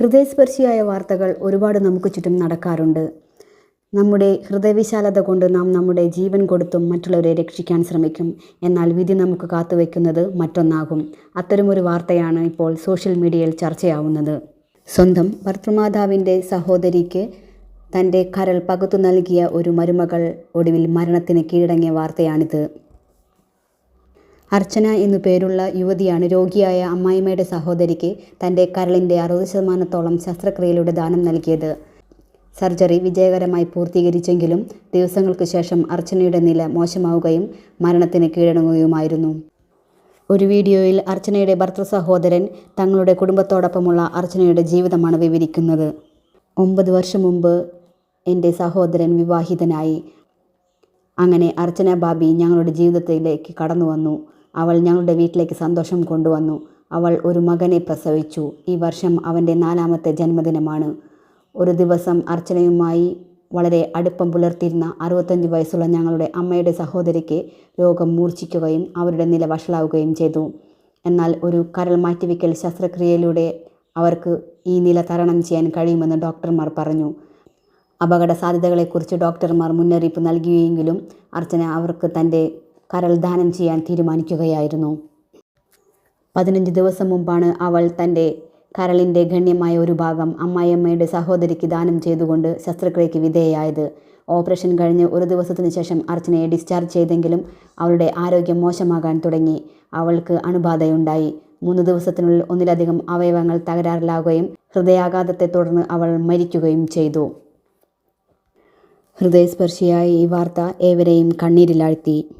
ഹൃദയസ്പർശിയായ വാർത്തകൾ ഒരുപാട് നമുക്ക് ചുറ്റും നടക്കാറുണ്ട്. നമ്മുടെ ഹൃദയവിശാലത കൊണ്ട് നാം നമ്മുടെ ജീവൻ കൊടുത്തും മറ്റുള്ളവരെ രക്ഷിക്കാൻ ശ്രമിക്കും. എന്നാൽ വിധി നമുക്ക് കാത്തുവെക്കുന്നത് മറ്റൊന്നാകും. അത്തരമൊരു വാർത്തയാണ് ഇപ്പോൾ സോഷ്യൽ മീഡിയയിൽ ചർച്ചയാവുന്നത്. സ്വന്തം ഭർത്തൃമാതാവിന്റെ സഹോദരിക്ക് തന്റെ കരൾ പകുത്തു നൽകിയ ഒരു മരുമകൾ ഒടുവിൽ മരണത്തിന് കീഴടങ്ങിയ വാർത്തയാണിത്. അർച്ചന എന്നു പേരുള്ള യുവതിയാണ് രോഗിയായ അമ്മായിമ്മയുടെ സഹോദരിക്ക് തന്റെ കരളിന്റെ അറുപത് ശതമാനത്തോളം ശസ്ത്രക്രിയയിലൂടെ ദാനം നൽകിയത്. സർജറി വിജയകരമായി പൂർത്തീകരിച്ചെങ്കിലും ദിവസങ്ങൾക്ക് ശേഷം അർച്ചനയുടെ നില മോശമാവുകയും മരണത്തിന് കീഴടങ്ങുകയുമായിരുന്നു. ഒരു വീഡിയോയിൽ അർച്ചനയുടെ ഭർത്തൃ സഹോദരൻ തങ്ങളുടെ കുടുംബത്തോടൊപ്പമുള്ള അർച്ചനയുടെ ജീവിതമാണ് വിവരിക്കുന്നത്. ഒമ്പത് വർഷം മുമ്പ് എന്റെ സഹോദരൻ വിവാഹിതനായി. അങ്ങനെ അർച്ചന ബാബി ഞങ്ങളുടെ ജീവിതത്തിലേക്ക് കടന്നു വന്നു. അവൾ ഞങ്ങളുടെ വീട്ടിലേക്ക് സന്തോഷം കൊണ്ടുവന്നു. അവൾ ഒരു മകനെ പ്രസവിച്ചു. ഈ വർഷം അവന്റെ നാലാമത്തെ ജന്മദിനമാണ്. ഒരു ദിവസം അർച്ചനയുമായി വളരെ അടുപ്പം പുലർത്തിയിരുന്ന അറുപത്തഞ്ച് വയസ്സുള്ള ഞങ്ങളുടെ അമ്മയുടെ സഹോദരിക്ക് രോഗം മൂർച്ഛിക്കുകയും അവരുടെ നില വഷളാവുകയും ചെയ്തു. എന്നാൽ ഒരു കരൾ മാറ്റിവെക്കൽ ശസ്ത്രക്രിയയിലൂടെ അവർക്ക് ഈ നില തരണം ചെയ്യാൻ കഴിയുമെന്ന് ഡോക്ടർമാർ പറഞ്ഞു. അപകട സാധ്യതകളെക്കുറിച്ച് ഡോക്ടർമാർ മുന്നറിയിപ്പ് നൽകിയെങ്കിലും അർച്ചന അവർക്ക് തന്റെ കരൾ ദാനം ചെയ്യാൻ തീരുമാനിക്കുകയായിരുന്നു. പതിനഞ്ച് ദിവസം മുമ്പാണ് അവൾ തന്റെ കരളിന്റെ ഗണ്യമായ ഒരു ഭാഗം അമ്മായിയമ്മയുടെ സഹോദരിക്ക് ദാനം ചെയ്തുകൊണ്ട് ശസ്ത്രക്രിയയ്ക്ക് വിധേയായത് ഓപ്പറേഷൻ കഴിഞ്ഞ് ഒരു ദിവസത്തിന് ശേഷം അർച്ചനയെ ഡിസ്ചാർജ് ചെയ്തെങ്കിലും അവളുടെ ആരോഗ്യം മോശമാകാൻ തുടങ്ങി. അവൾക്ക് അണുബാധയുണ്ടായി. മൂന്ന് ദിവസത്തിനുള്ളിൽ ഒന്നിലധികം അവയവങ്ങൾ തകരാറിലാവുകയും ഹൃദയാഘാതത്തെ തുടർന്ന് അവൾ മരിക്കുകയും ചെയ്തു. ഹൃദയസ്പർശിയായ ഈ വാർത്ത ഏവരെയും കണ്ണീരിലാഴ്ത്തി.